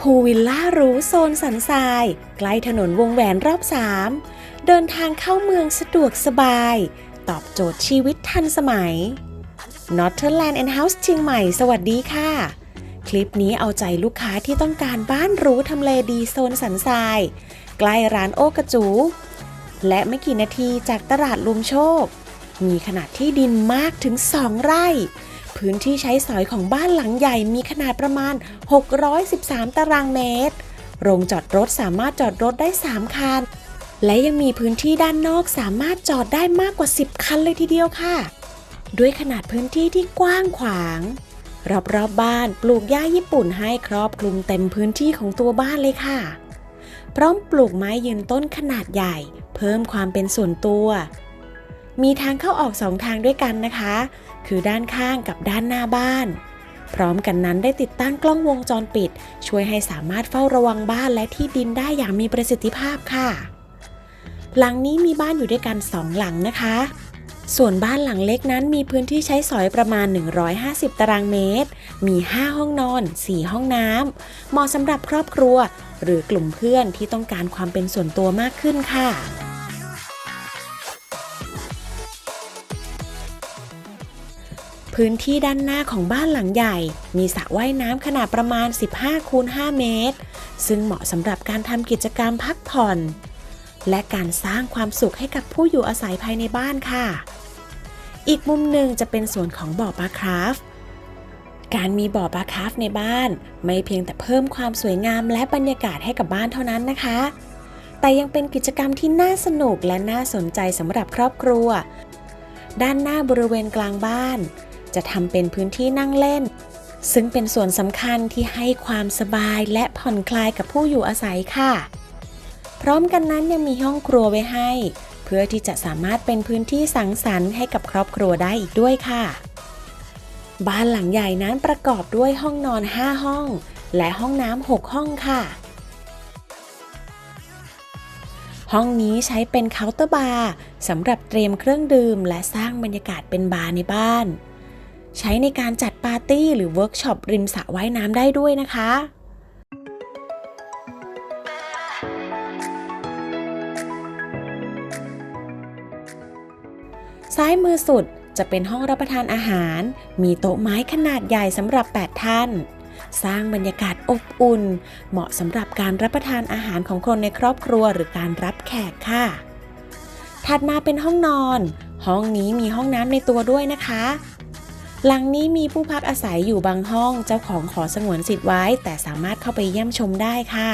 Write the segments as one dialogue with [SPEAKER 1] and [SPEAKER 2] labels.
[SPEAKER 1] พูวิลล่าหรูโซนสันทราย ใกล้ถนนวงแหวนรอบ3เดินทางเข้าเมืองสะดวกสบาย ตอบโจทย์ชีวิตทันสมัย Northern and House เชียงใหม่ สวัสดีค่ะ คลิปนี้เอาใจลูกค้าที่ต้องการบ้านหรูทำเลดีโซนสันทราย ใกล้ร้านโอกระจู และไม่กี่นาทีจากตลาดลุมโชค มีขนาดที่ดินมากถึง 2 ไร่ พื้นที่ใช้สอยของบ้านหลังใหญ่มีขนาดประมาณ 613 ตารางเมตร โรงจอดรถสามารถจอดรถได้ 3 คัน และยังมีพื้นที่ด้านนอกสามารถจอดได้มากกว่า 10 คันเลยทีเดียวค่ะ ด้วยขนาดพื้นที่ที่กว้างขวาง รอบๆบบ้านปลูกหญ้าญี่ปุ่นให้ครอบคลุมเต็มพื้นที่ของตัวบ้านเลยค่ะ พร้อมปลูกไม้ยืนต้นขนาดใหญ่ เพิ่มความเป็นส่วนตัว มีทางเข้าออกสองทางด้วยกันนะคะ คือด้านข้างกับด้านหน้าบ้าน พร้อมกันนั้นได้ติดตั้งกล้องวงจรปิด ช่วยให้สามารถเฝ้าระวังบ้านและที่ดินได้อย่างมีประสิทธิภาพค่ะ หลังนี้มีบ้านอยู่ด้วยกันสองหลังนะคะ ส่วนบ้านหลังเล็กนั้นมีพื้นที่ใช้สอยประมาณ 150 ตารางเมตร มี 5 ห้องนอน 4 ห้องน้ำเหมาะสำหรับครอบครัว หรือกลุ่มเพื่อนที่ต้องการความเป็นส่วนตัวมากขึ้นค่ะ พื้นที่ด้านหน้าของบ้านหลังใหญ่ มีสระว่ายน้ำขนาดประมาณ 15 คูณ 5 เมตร ซึ่งเหมาะสำหรับการทำกิจกรรมพักผ่อน และการสร้างความสุขให้กับผู้อยู่อาศัยภายในบ้านค่ะ อีกมุมหนึ่งจะเป็นส่วนของบ่อปลาคราฟต์การมีบ่อปลาคราฟต์ในบ้าน ไม่เพียงแต่เพิ่มความสวยงามและบรรยากาศให้กับบ้านเท่านั้นนะคะ แต่ยังเป็นกิจกรรมที่น่าสนุกและน่าสนใจสำหรับครอบครัว ด้านหน้าบริเวณกลางบ้าน จะทำเป็นพื้นที่นั่งเล่น ซึ่งเป็นส่วนสำคัญที่ให้ความสบายและผ่อนคลายกับผู้อยู่อาศัยค่ะ พร้อมกันนั้นยังมีห้องครัวไว้ให้ เพื่อที่จะสามารถเป็นพื้นที่สังสรรค์ให้กับครอบครัวได้อีกด้วยค่ะ บ้านหลังใหญ่นั้นประกอบด้วยห้องนอน 5 ห้อง และห้องน้ำ6ห้องค่ะห้องนี้ใช้เป็นเคาน์เตอร์บาร์สำหรับเตรียมเครื่องดื่ม และสร้างบรรยากาศเป็นบาร์ในบ้าน ใช้ในการจัดปาร์ตี้หรือเวิร์กช็อปริมสระว่ายน้ำได้ด้วยนะคะซ้ายมือสุดจะเป็นห้องรับประทานอาหาร มีโต๊ะไม้ขนาดใหญ่สำหรับ 8 ท่าน สร้างบรรยากาศอบอุ่น เหมาะสำหรับการรับประทานอาหารของคนในครอบครัวหรือการรับแขกค่ะ ถัดมาเป็นห้องนอน ห้องนี้มีห้องน้ำในตัวด้วยนะคะ หลังนี้มีผู้พักอาศัยอยู่บางห้อง เจ้าของขอสงวนสิทธิ์ไว้ แต่สามารถเข้าไปเยี่ยมชมได้ค่ะ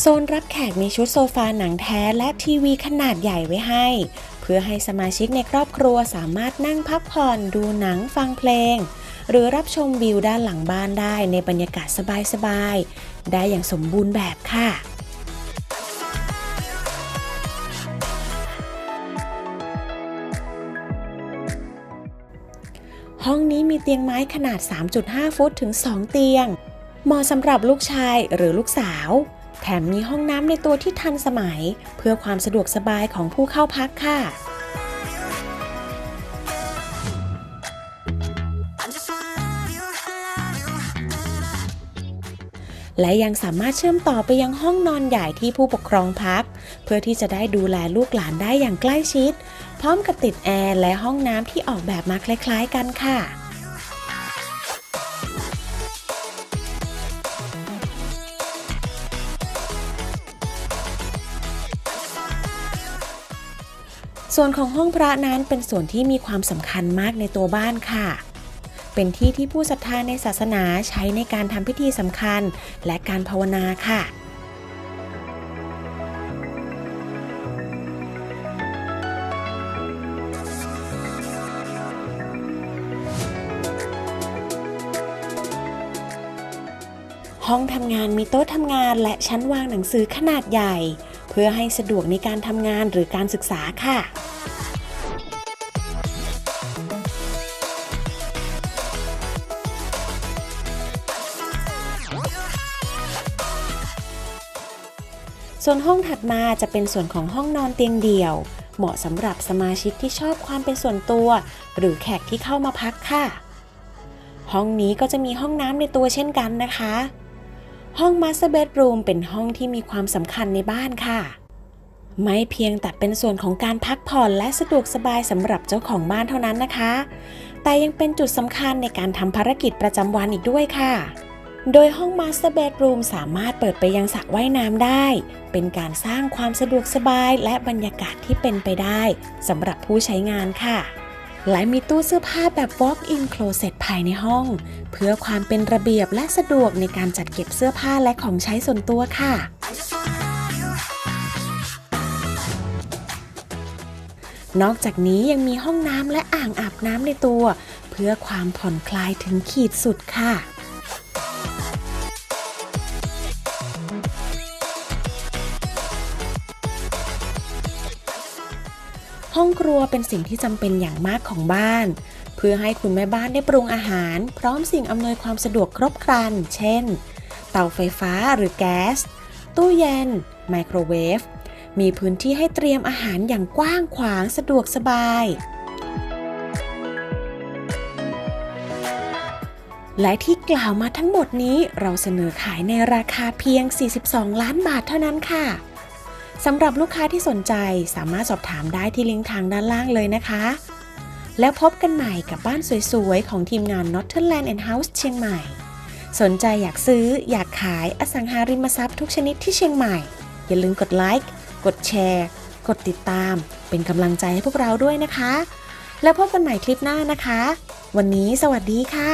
[SPEAKER 1] โซนรับแขกมีชุดโซฟาหนังแท้และทีวีขนาดใหญ่ไว้ให้ เพื่อให้สมาชิกในครอบครัวสามารถนั่งพักผ่อนดูหนังฟังเพลง หรือรับชมวิวด้านหลังบ้านได้ในบรรยากาศสบายๆ ได้อย่างสมบูรณ์แบบค่ะ เตียงไม้ขนาด 3.5 ฟุตถึง 2 เตียง เหมาะสำหรับลูกชายหรือลูกสาว แถมมีห้องน้ำในตัวที่ทันสมัย เพื่อความสะดวกสบายของผู้เข้าพักค่ะและยังสามารถเชื่อมต่อไปยังห้องนอนใหญ่ที่ผู้ปกครองพัก เพื่อที่จะได้ดูแลลูกหลานได้อย่างใกล้ชิด พร้อมกับติดแอร์และห้องน้ำที่ออกแบบมาคล้ายๆกันค่ะ ส่วนของห้องพระนั้นเป็นส่วนที่มีความสำคัญมากในตัวบ้านค่ะ เป็นที่ที่ผู้ศรัทธาในศาสนาใช้ในการทำพิธีสำคัญและการภาวนาค่ะห้องทำงานมีโต๊ะทำงานและชั้นวางหนังสือขนาดใหญ่ เพื่อให้สะดวกในการทำงานหรือการศึกษาค่ะ ส่วนห้องถัดมาจะเป็นส่วนของห้องนอนเตียงเดี่ยว เหมาะสำหรับสมาชิกที่ชอบความเป็นส่วนตัว หรือแขกที่เข้ามาพักค่ะ ห้องนี้ก็จะมีห้องน้ำในตัวเช่นกันนะคะ ห้อง Master Bedroom เป็นห้องที่มีความสำคัญในบ้านค่ะไม่เพียงแต่เป็นส่วนของการพักผ่อนและสะดวกสบายสำหรับเจ้าของบ้านเท่านั้นนะคะ แต่ยังเป็นจุดสำคัญในการทำภารกิจประจำวันอีกด้วยค่ะ โดยห้อง Master Bedroom สามารถเปิดไปยังสระว่ายน้ำได้ เป็นการสร้างความสะดวกสบายและบรรยากาศที่เป็นไปได้สำหรับผู้ใช้งานค่ะ และมีตู้เสื้อผ้าแบบ walk-in closet ภายในห้อง เพื่อความเป็นระเบียบและสะดวกในการจัดเก็บเสื้อผ้าและของใช้ส่วนตัวค่ะนอกจากนี้ยังมีห้องน้ำและอ่างอาบน้ำในตัว เพื่อความผ่อนคลายถึงขีดสุดค่ะ ห้องครัวเป็นสิ่งที่จำเป็นอย่างมากของบ้าน เพื่อให้คุณแม่บ้านได้ปรุงอาหาร พร้อมสิ่งอำนวยความสะดวกครบครัน เช่น เตาไฟฟ้าหรือแก๊ส ตู้เย็น ไมโครเวฟ มีพื้นที่ให้เตรียมอาหารอย่างกว้างขวางสะดวกสบาย และที่กล่าวมาทั้งหมดนี้เราเสนอขายในราคาเพียง 42 ล้านบาทเท่านั้นค่ะ สำหรับลูกค้าที่สนใจสามารถสอบถามได้ที่ลิงก์ทางด้านล่างเลยนะคะ แล้วพบกันใหม่กับบ้านสวยๆ ของทีมงาน Northern and House เชียงใหม่ สนใจอยากซื้ออยากขายอสังหาริมทรัพย์ทุกชนิดที่เชียงใหม่ อย่าลืมกดไลค์กดแชร์ กดติดตาม เป็นกำลังใจให้พวกเราด้วยนะคะ แล้วพบกันใหม่คลิปหน้านะคะ วันนี้สวัสดีค่ะ